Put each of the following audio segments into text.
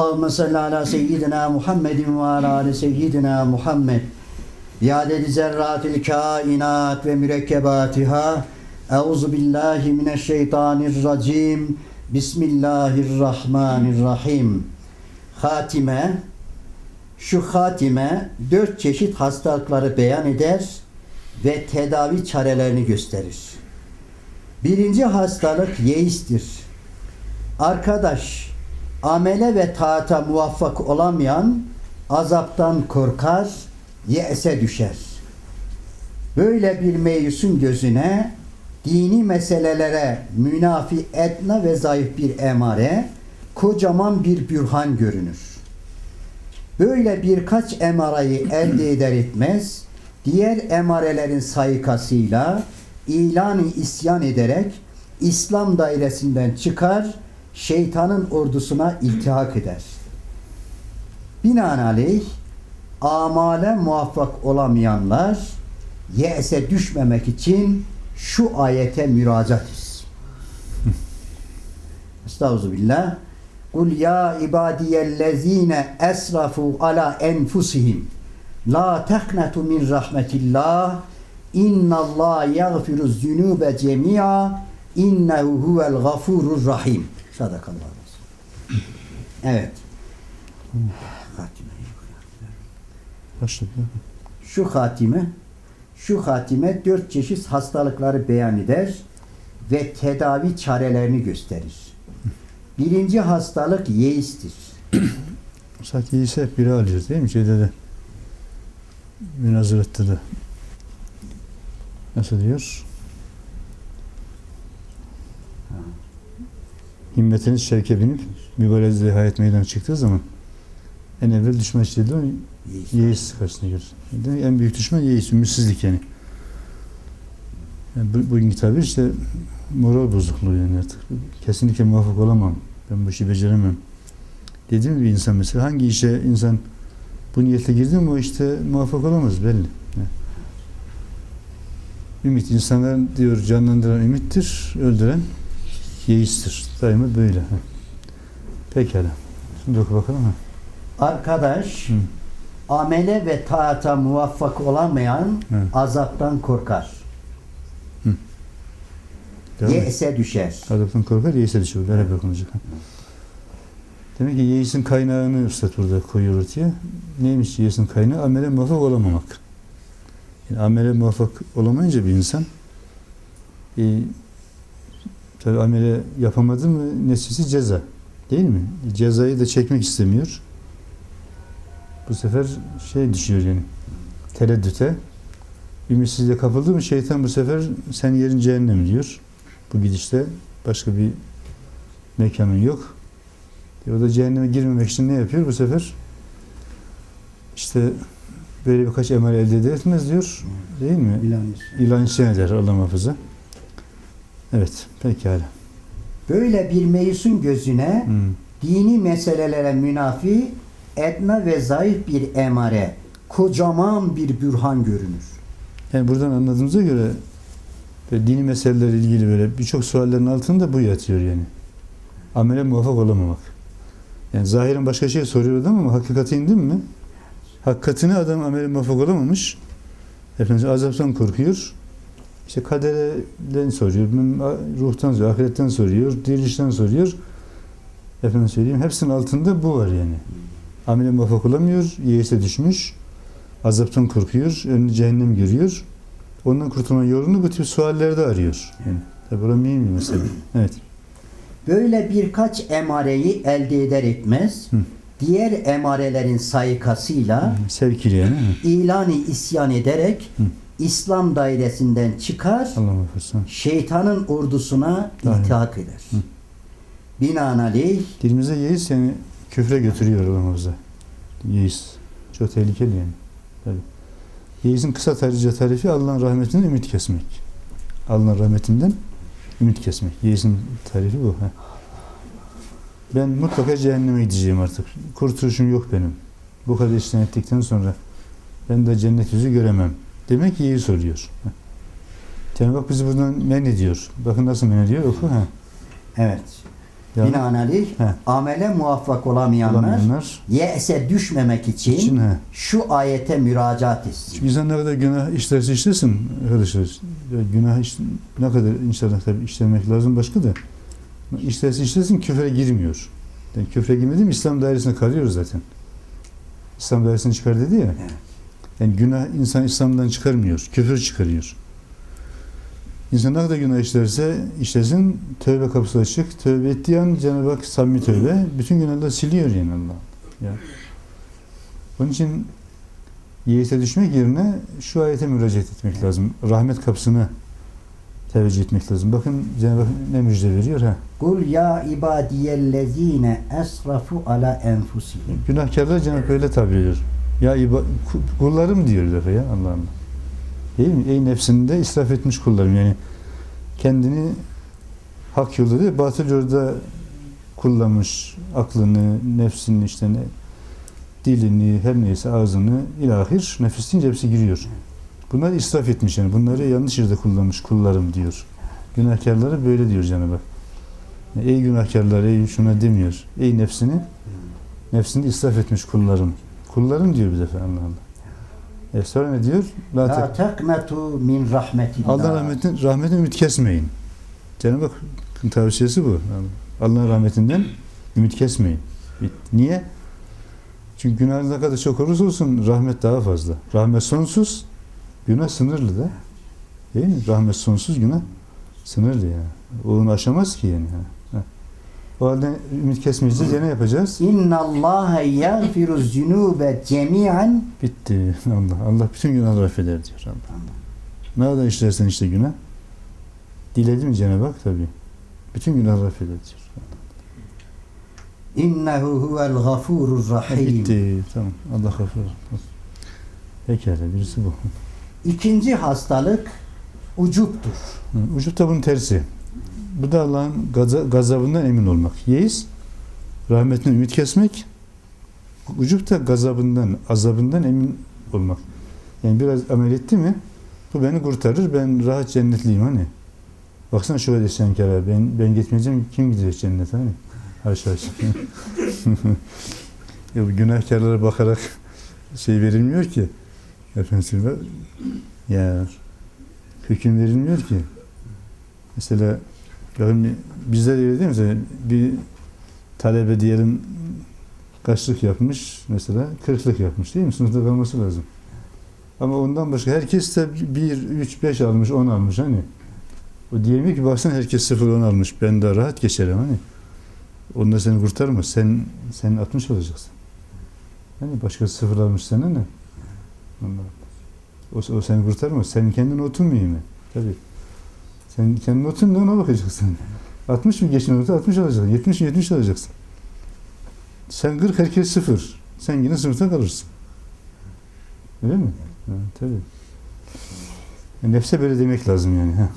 Allahümme salli ala seyyidina Muhammedin ve ala ali seyyidina Muhammed. Biadedi zerratil kainat ve mürekkebatiha. Euzu billahi mineşşeytanirracim. Bismillahirrahmanirrahim. Hatime şu hatime dört çeşit hastalıkları beyan eder ve tedavi çarelerini gösterir. Birinci hastalık yeistir. Arkadaş, amele ve taata muvaffak olamayan azaptan korkar, yese düşer. Böyle bir meyusun gözüne dini meselelere münafi etna ve zayıf bir emare, kocaman bir bürhan görünür. Böyle birkaç emarayı elde eder etmez, diğer emarelerin sayıkasıyla ilanı isyan ederek İslam dairesinden çıkar, şeytanın ordusuna iltihak eder. Binaenaleyh amale muvaffak olamayanlar yese düşmemek için şu ayete müracaat etsin. Estağfirullah. Kul ya ibadiyellezine esrafu ala enfusihim la teknetu min rahmetillah innallah yagfiru zünube cemi'a innehu huvel gafurur rahim. Sadakallahu aleyhi. Evet. Hatime. Başladı. Şu hatime şu hatime dört çeşit hastalıkları beyan eder ve tedavi çarelerini gösterir. Birinci hastalık yeistir. Zaten iyisi hep biri alıyor değil mi? Şeyde de münazırette de nasıl diyor? Himmetiniz şevke binip mübarezle hayat meydana çıktığı zaman en evvel düşman işte değil mi? Yeis. Karşısına gelir. En büyük düşman yeis, ümitsizlik yani. yani bu, bugünkü tabir işte moral bozukluğu yani artık. Kesinlikle muvaffak olamam. Ben bu işi beceremem. Dediğim gibi insan mesela hangi işe insan bu niyetle girdi mi o işte muvaffak olamaz belli. Yani. Ümit insanların diyor canlandıran ümittir, öldüren yeistir. Daima böyle. Pekala. Şimdi oku bakalım. Ha. Arkadaş Hı. amele ve taata muvaffak olamayan Hı. azaptan korkar. Yese düşer. Azaptan korkar, yeise düşer. Beraber okunacak. Demek ki yeisin kaynağını Üstad burada koyuyor ortaya. Neymiş yeisin kaynağı? Amele muvaffak olamamak. Yani amele muvaffak olamayınca bir insan e, tabi amele yapamadı mı neticesi ceza. Değil mi? Cezayı da çekmek istemiyor. Bu sefer şey düşüyor yani tereddüte. Ümitsizliğe kapıldı mı şeytan bu sefer sen yerin cehennem diyor. Bu gidişte başka bir mekanın yok. E o da cehenneme girmemek için ne yapıyor bu sefer? İşte böyle birkaç emel elde etmez diyor. Değil mi? Bilaniz. İlan isyan eder Allah muhafaza. Evet, pekala. Böyle bir meyusun gözüne Hmm. dini meselelere münafi etna ve zayıf bir emare, kocaman bir bürhan görünür. Yani buradan anladığımıza göre böyle dini meselelerle ilgili böyle birçok suallerin altında bu yatıyor yani. Amele muvaffak olamamak. Yani zahiren başka şey soruyor adam ama hakikati indin mi? Hakikatini adam amele muvaffak olamamış. Efendim azaptan korkuyor. İşte kaderden soruyor, ruhtan soruyor, ahiretten soruyor, dirilişten soruyor. Efendim söyleyeyim, hepsinin altında bu var yani. Amele muvaffak olamıyor, yeise düşmüş, azaptan korkuyor, önünü cehennem görüyor. Ondan kurtulma yolunu bu tip suallerde arıyor. Yani, tabi bu mühim bir mesele. Evet. Böyle birkaç emareyi elde eder etmez, Hı. diğer emarelerin sayıkasıyla Sevkili yani. evet. ilanı isyan ederek Hı. İslam dairesinden çıkar, şeytanın ordusuna Aynen. iltihak eder. Hı. Binaenaleyh Dilimize yeis yani küfre götürüyor muhafaza. Yeis. Çok tehlikeli yani. Tabii. Yeisin kısa tarihi tarifi Allah'ın rahmetinden ümit kesmek. Allah'ın rahmetinden ümit kesmek. Yeisin tarifi bu. Ben mutlaka cehenneme gideceğim artık. Kurtuluşum yok benim. Bu kadar işten ettikten sonra ben de cennet yüzü göremem. Demek ki yeis oluyor. Ha. Cenab-ı Hak bizi buradan men ediyor. Bakın nasıl men ediyor. Oku. Ha. evet Yani Binaenaleyh amele muvaffak olamayanlar olamayanlar ye'se düşmemek için, için he. şu ayete müracaat etsin. Çünkü insan ne kadar günah işlerse işlesin arkadaşlar. Günah iş, ne kadar inşallah tabii işlemek lazım başka da. İşlerse işlesin küfre girmiyor. Yani küfre girmedi mi İslam dairesine kalıyor zaten. İslam dairesine çıkar dedi ya. Evet. Yani günah insan İslam'dan çıkarmıyor. Küfür çıkarıyor. İnsan ne kadar günah işlerse işlesin tövbe kapısı açık. Tövbe ettiği an Cenab-ı Hak samimi tövbe. Bütün günahları siliyor yani Allah. Ya. Onun için yeğse düşmek yerine şu ayete müracaat etmek lazım. Rahmet kapısına teveccüh etmek lazım. Bakın Cenab-ı Hak ne müjde veriyor ha. Kul ya ibadiyellezine esrafu ala enfusihim. Günahkarlar Cenab-ı Hak öyle tabir ediyor. Ya kullarım diyor defa ya Allah Allah. Değil mi? Ey nefsinde israf etmiş kullarım. Yani kendini hak yolda değil, batıl yolda kullanmış aklını, nefsini işte ne, dilini, her neyse ağzını ilahir nefis deyince hepsi giriyor. Bunları israf etmiş yani. Bunları yanlış yerde kullanmış kullarım diyor. Günahkarları böyle diyor Cenab-ı Hak. Ey günahkarlar, ey şuna demiyor. Ey nefsini Nefsini israf etmiş kullarım. Kullarım diyor bir defa Allah. E sonra ne diyor? La La tek- teknetu min rahmetillah. Allah rahmetin, rahmetin ümit kesmeyin. Cenab-ı Hakk'ın tavsiyesi bu. Allah'ın rahmetinden ümit kesmeyin. Niye? Çünkü günah ne kadar çok olursa olsun rahmet daha fazla. Rahmet sonsuz, günah sınırlı da. Değil mi? Rahmet sonsuz, günah sınırlı yani. Onu aşamaz ki yani. O halde ümit kesmeyeceğiz. Ya ne yapacağız? İnna Allah yagfiru zunube cemi'an Bitti. Allah. Allah bütün günahları affeder diyor Allah. Ne kadar işlersen işte günah. Diledi mi Cenab-ı Hak tabi. Bütün günahları affeder diyor. innehu huvel gafurur rahim. Bitti. Tamam. Allah gafur. Pekala birisi bu. İkinci hastalık ucuptur. Hı, Ucup da bunun tersi. Bu da Allah'ın gaza- gazabından emin olmak. Yeis, rahmetinden ümit kesmek. Ucup da gazabından, azabından emin olmak. Yani biraz amel etti mi bu beni kurtarır. Ben rahat cennetliyim hani. Baksana şu kadar isyankara. Ben, ben gitmeyeceğim. Kim gidecek cennete hani? Haşa haşa. ya bu günahkarlara bakarak şey verilmiyor ki. Efendim ya hüküm verilmiyor ki. Mesela yani bizde de değil mi? Bir talebe diyelim kaçlık yapmış mesela kırklık yapmış değil mi? Sınıfta kalması lazım. Ama ondan başka herkes de 1, 3, 5 almış, 10 almış hani. O diyemiyor ki baksana herkes 0, 10 almış. Ben de rahat geçerim hani. Onlar seni kurtarmaz. Sen sen 60 olacaksın. Hani başka sıfır almış sana ne? O, o seni kurtarmaz. Sen kendine oturmayayım mı? Tabii. Sen kendine oturun da ona bakacaksın. 60 mı geçin olursa 60 alacaksın. 70 mi 70 alacaksın. Sen 40 herkes sıfır. Sen yine sınıfta kalırsın. Öyle mi? Ha, tabii. E, Nefse böyle demek lazım yani. Ha.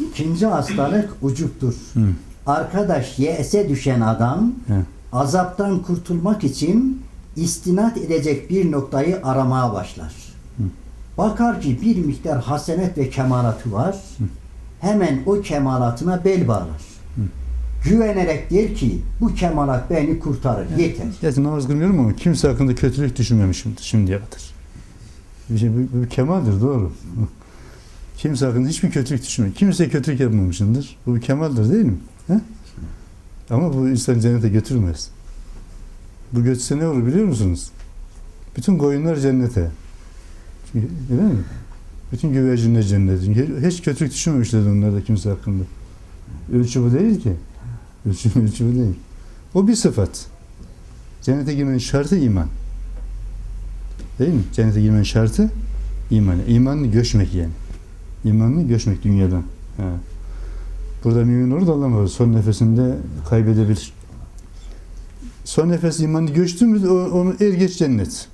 İkinci hastalık ucuptur. Hı. Arkadaş ye'se düşen adam He. azaptan kurtulmak için istinat edecek bir noktayı aramaya başlar. Hı. Bakar ki bir miktar hasenet ve kemalatı var. Hemen o kemalatına bel bağlar. Güvenerek der ki bu kemalat beni kurtarır. Yeter. Gerçi namaz kılmıyorum ama kimse hakkında kötülük düşünmemişimdir şimdiye kadar. Bir şey, bu, bu bir kemaldir doğru. Kimse hakkında hiçbir kötülük düşünmüyor. Kimseye kötülük yapmamışımdır. Bu bir kemaldir değil mi? He? Ama bu insan cennete götürmez. Bu götürse ne olur biliyor musunuz? Bütün koyunlar cennete. Değil mi? Bütün güvercinler cennete. Çünkü hiç kötülük düşünmemişler onlar da kimse hakkında. Ölçü bu değil ki. Ölçü, ölçü bu değil. O bir sıfat. Cennete girmenin şartı iman. Değil mi? Cennete girmenin şartı iman. İmanını göçmek yani. İmanını göçmek dünyadan. Ha. Burada mümin olur da Allah. Son nefesinde kaybedebilir. Son nefes imanını göçtü mü onu er geç cennet.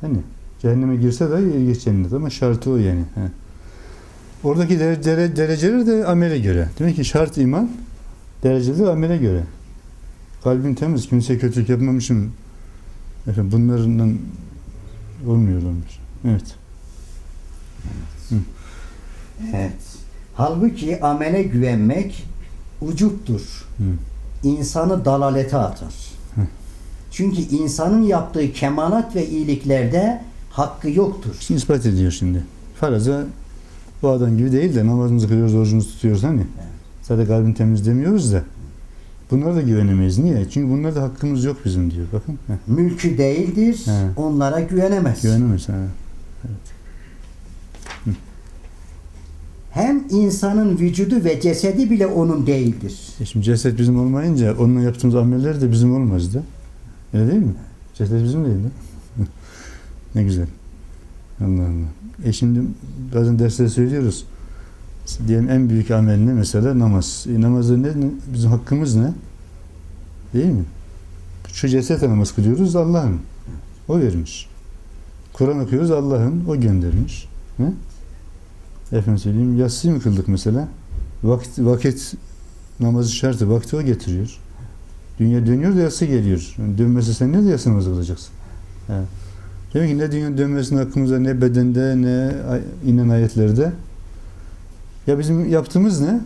Hani cehenneme girse er geç cennet ama şartı o yani. Ha. Oradaki dere, dere, dereceler de amele göre. Demek ki şart iman, dereceleri amele göre. Kalbin temiz, kimseye kötülük yapmamışım. Efendim bunlarla olmuyor olmuş. Evet. Evet. Halbuki amele güvenmek ucuptur. Hı. İnsanı dalalete atar. Hı. Çünkü insanın yaptığı kemalat ve iyiliklerde hakkı yoktur. İşte ispat ediyor şimdi. Faraza bu adam gibi değil de namazımızı kılıyoruz, orucumuzu tutuyoruz hani. Sadece kalbini temizlemiyoruz da. Bunlara da güvenemeyiz. Niye? Çünkü bunlarda hakkımız yok bizim diyor. Bakın. Heh, Mülkü değildir. He. Onlara güvenemez. güvenemeyiz. Ha. Hem insanın vücudu ve cesedi bile onun değildir. E şimdi ceset bizim olmayınca onunla yaptığımız ameller de bizim olmazdı. Öyle değil mi? Ceset bizim değil de. Ne güzel. Allah Allah. E şimdi bazen derslerde söylüyoruz. Diyelim en büyük amel ne mesela? Namaz. E namazda ne? Bizim hakkımız ne? Değil mi? Şu cesetle namaz kılıyoruz Allah'ın. O vermiş. Kur'an okuyoruz Allah'ın. O göndermiş. Ne? Efendim söyleyeyim. Yatsıyı mı kıldık mesela? Vakit, vakit namazı şartı. Vakti o getiriyor. Dünya dönüyor da yatsı geliyor. Yani dönmesi sen ne de yatsı namazı kılacaksın? He. Demek ki ne dünyanın dönmesinin hakkımızda ne bedende ne inen ayetlerde. Ya bizim yaptığımız ne?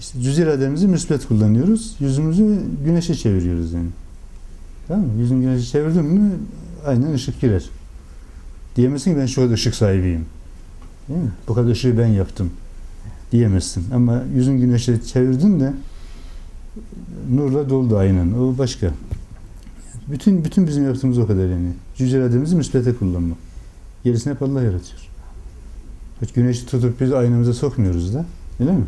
İşte cüz irademizi müsbet kullanıyoruz. Yüzümüzü güneşe çeviriyoruz yani. Tamam mı? Yüzün güneşe çevirdin mi aynen ışık girer. Diyemezsin ki ben şu kadar ışık sahibiyim. Değil mi? Bu kadar ışığı ben yaptım. Diyemezsin. Ama yüzün güneşe çevirdin de nurla doldu aynen. O başka. Bütün bütün bizim yaptığımız o kadar yani. Cüz irademizi müsbete kullanmak. Gerisini hep Allah yaratıyor. Hiç güneşi tutup biz aynamıza sokmuyoruz da. Öyle mi?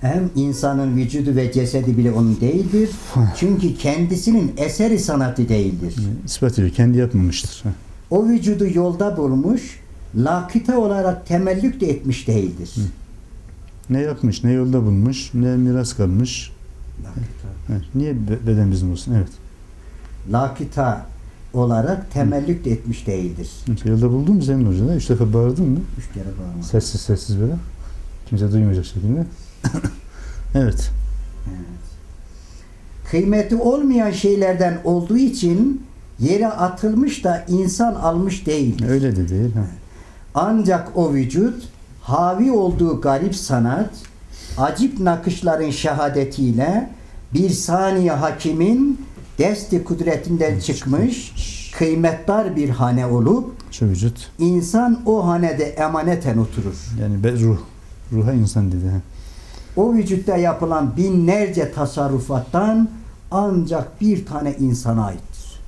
Hem insanın vücudu ve cesedi bile onun değildir. Çünkü kendisinin eseri sanatı değildir. İspat ediyor. Kendi yapmamıştır. O vücudu yolda bulmuş, lakite olarak temellük de etmiş değildir. Ne yapmış, ne yolda bulmuş, ne miras kalmış. Ha. Niye be- beden bizim olsun? Evet. Lakita olarak temellük de etmiş değildir. İşte yolda buldun mu senin hocada? Üç defa bağırdın mı? Üç kere bağırmak. Sessiz sessiz böyle. Kimse duymayacak şekilde. evet. Kıymeti olmayan şeylerden olduğu için yere atılmış da insan almış değil. Öyle de değil. Ha. Ancak o vücut havi olduğu garip sanat, acip nakışların şehadetiyle bir saniye hakimin desti kudretinden çıkmış kıymetdar bir hane olup vücut. insan o hanede emaneten oturur. Yani be, ruh. Ruha insan dedi. O vücutta yapılan binlerce tasarrufattan ancak bir tane insana aittir.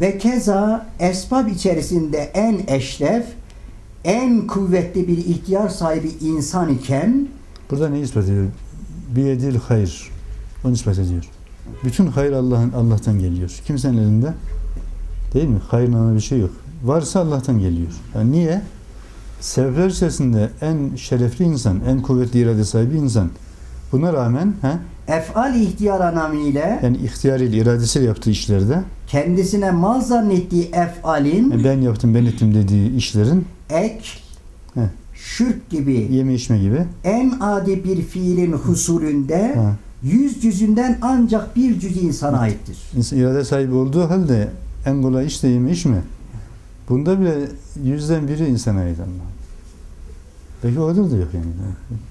Ve keza esbab içerisinde en eşref, en kuvvetli bir ihtiyar sahibi insan iken Burada ne ispat ediyor? Biyedil hayır. Onu ispat ediyor. Bütün hayır Allah'ın Allah'tan geliyor. Kimsenin elinde değil mi? Hayır namı bir şey yok. Varsa Allah'tan geliyor. Yani niye? Sebepler içerisinde en şerefli insan, en kuvvetli irade sahibi insan. Buna rağmen he, efal ihtiyar anamiyle yani ihtiyarıyla, iradesiyle yaptığı işlerde kendisine mal zannettiği efalin e, ben yaptım, ben ettim dediği işlerin ek. Şirk gibi yeme içme gibi en adi bir fiilin husulünde ha, yüz cüzünden ancak bir cüz insana aittir. insan irade sahibi olduğu halde en kolay iş de yeme içme. Bunda bile yüzden biri insana ait Allah. Peki o kadar da yok yani.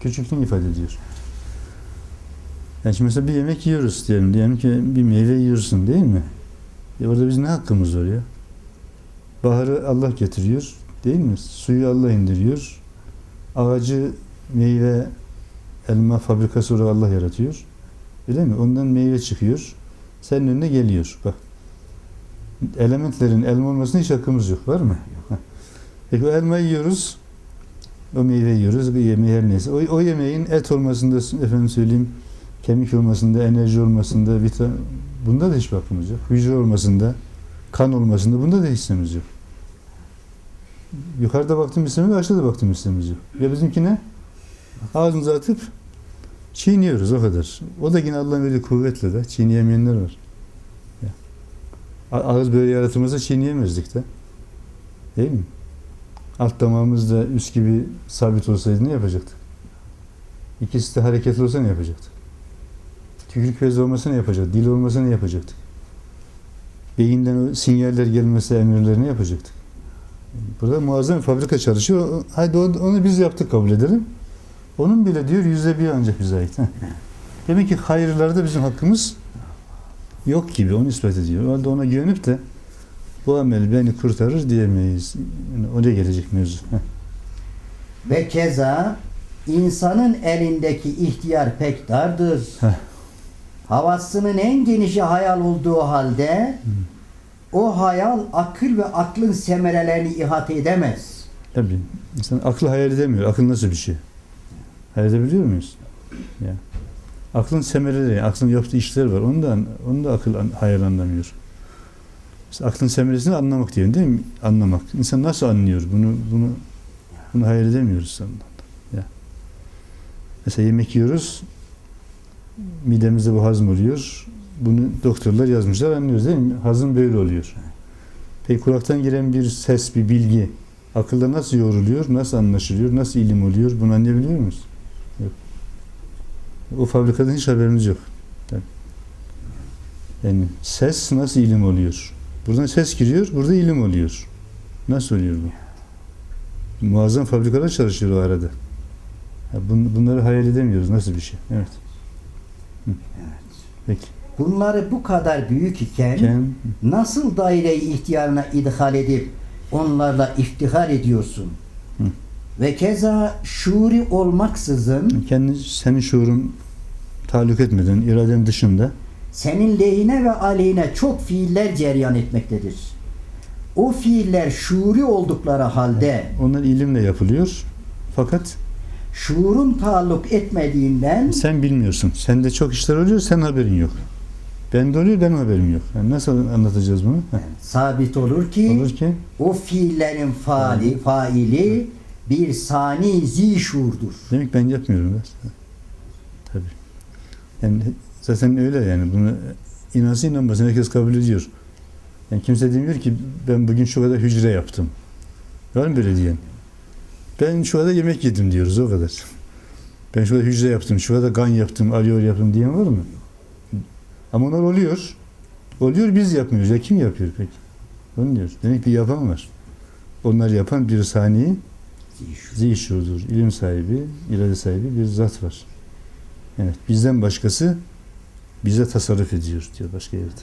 Küçüklüğünü ifade ediyor. Yani şimdi mesela bir yemek yiyoruz diyelim. Diyelim ki bir meyve yiyorsun değil mi? E orada bizim ne hakkımız var ya? Baharı Allah getiriyor değil mi? Suyu Allah indiriyor. Ağacı, meyve, elma fabrikası olarak Allah yaratıyor. Öyle mi? Ondan meyve çıkıyor. Senin önüne geliyor. Bak. Elementlerin elma olmasına hiç hakkımız yok. Var mı? Heh. Peki o elmayı yiyoruz. O meyve yiyoruz. O yemeği her neyse. O, o yemeğin et olmasında efendim söyleyeyim kemik olmasında, enerji olmasında, vitamin bunda da hiçbir hakkımız yok. Hücre olmasında, kan olmasında bunda da hissemiz yok. Yukarıda baktım yok, aşağıda baktım yok. Ya bizimki ne? Ağzımıza atıp çiğniyoruz o kadar. O da yine Allah'ın verdiği kuvvetle de çiğneyemeyenler var. Ya. Ağız böyle yaratılmasa çiğneyemezdik de. Değil mi? Alt damağımız da üst gibi sabit olsaydı ne yapacaktık? İkisi de hareketli olsa ne yapacaktık? Tükürük bezi olmasa ne yapacaktık? Dil olmasa ne yapacaktık? Beyinden o sinyaller gelmesi emirleri ne yapacaktık? Burada muazzam bir fabrika çalışıyor. Haydi onu biz yaptık kabul edelim. Onun bile diyor yüzde bir ancak bize ait. Demek ki hayırlarda bizim hakkımız yok gibi onu ispat ediyor. O halde ona güvenip de bu amel beni kurtarır diyemeyiz. Yani oraya gelecek mevzu. Ve keza insanın elindeki ihtiyar pek dardır. Havasının en genişi hayal olduğu halde o hayal akıl ve aklın semerelerini ihate edemez. Tabii. İnsan aklı hayal edemiyor. Akıl nasıl bir şey? Hayal edebiliyor muyuz? Ya. Aklın semereleri, aklın yaptığı işler var. Onu da, onu da akıl hayal anlamıyor. İşte aklın semeresini anlamak diyelim değil mi? Anlamak. İnsan nasıl anlıyor? Bunu bunu bunu hayal edemiyoruz sanırım. Ya. Mesela yemek yiyoruz. Midemizde bu hazm oluyor. Bunu doktorlar yazmışlar anlıyoruz değil mi? Hazım böyle oluyor. Peki kulaktan giren bir ses, bir bilgi akılda nasıl yoğruluyor, nasıl anlaşılıyor, nasıl ilim oluyor bunu anlayabiliyor muyuz? Yok. O fabrikadan hiç haberimiz yok. Yani ses nasıl ilim oluyor? Buradan ses giriyor, burada ilim oluyor. Nasıl oluyor bu? Muazzam fabrikalar çalışıyor o arada. Bunları hayal edemiyoruz. Nasıl bir şey? Evet. Hı. Peki. Bunları bu kadar büyük iken Ken, nasıl daire-i ihtiyarına idhal edip onlarla iftihar ediyorsun? Hı. Ve keza şuuri olmaksızın kendi senin şuurun taluk etmeden, iraden dışında senin lehine ve aleyhine çok fiiller cereyan etmektedir. O fiiller şuuri oldukları halde onlar ilimle yapılıyor. Fakat şuurun taalluk etmediğinden Sen bilmiyorsun. Sende çok işler oluyor, sen haberin yok. Bende oluyor, benim haberim yok. Yani nasıl anlatacağız bunu? Heh. sabit olur ki Olur ki o fiillerin faali, faili bir sani zişurdur. demek ben yapmıyorum da. Tabii. Yani zaten öyle yani bunu inansın inanmasın herkes kabul ediyor. Yani kimse demiyor ki ben bugün şu kadar hücre yaptım. Var mı böyle diyen? Ben şu kadar yemek yedim diyoruz o kadar. Ben şu kadar hücre yaptım, şu kadar kan yaptım, alıyor yaptım diyen var mı? Ama onlar oluyor. Oluyor biz yapmıyoruz. Ya kim yapıyor peki? Onu diyor. Demek ki yapan var. Onlar yapan bir saniye zişurdur. ilim sahibi, irade sahibi bir zat var. Evet. Bizden başkası bize tasarruf ediyor diyor başka yerde.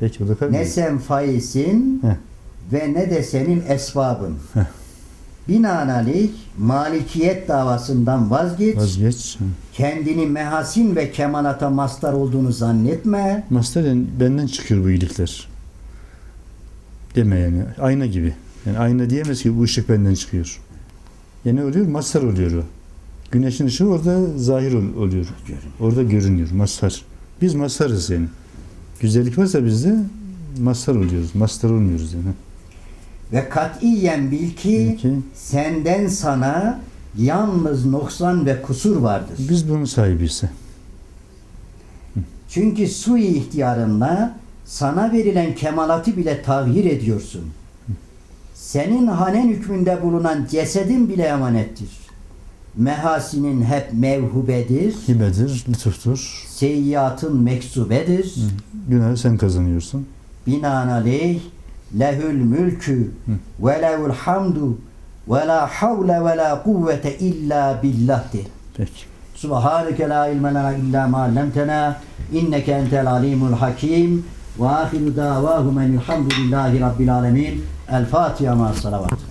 Peki o da. Ne sen faisin Heh. ve ne de senin esbabın. Binaenaleyh malikiyet davasından vazgeç. Vazgeç. Kendini mehasin ve kemalata mastar olduğunu zannetme. Master yani benden çıkıyor bu iyilikler. Deme yani. Ayna gibi. Yani ayna diyemez ki bu ışık benden çıkıyor. Ya ne oluyor? Mazhar oluyor o. Güneşin ışığı orada zahir ol- oluyor. Orada görünüyor. Mazhar. Biz mazharız yani. Güzellik varsa bizde mazhar oluyoruz. Mazhar olmuyoruz yani. Ve katiyen bil ki senden sana yalnız noksan ve kusur vardır. Biz bunun sahibiyiz. Çünkü sui ihtiyarınla sana verilen kemalatı bile tahhir ediyorsun. Senin hanen hükmünde bulunan cesedin bile emanettir. Mehasinin hep mevhubedir. Hibedir, lütuftur. Seyyiatın meksubedir. Günahı sen kazanıyorsun. Binaenaleyh lehül mülkü ve lehül hamdu ve la havle ve la kuvvete illa billah de. Peki. Subhaneke la ilme lena illa ma allamtena inneke entel alimul hakim ve ahiru davahum enilhamdülillahi rabbil alemin. El Fatiha ma salavat.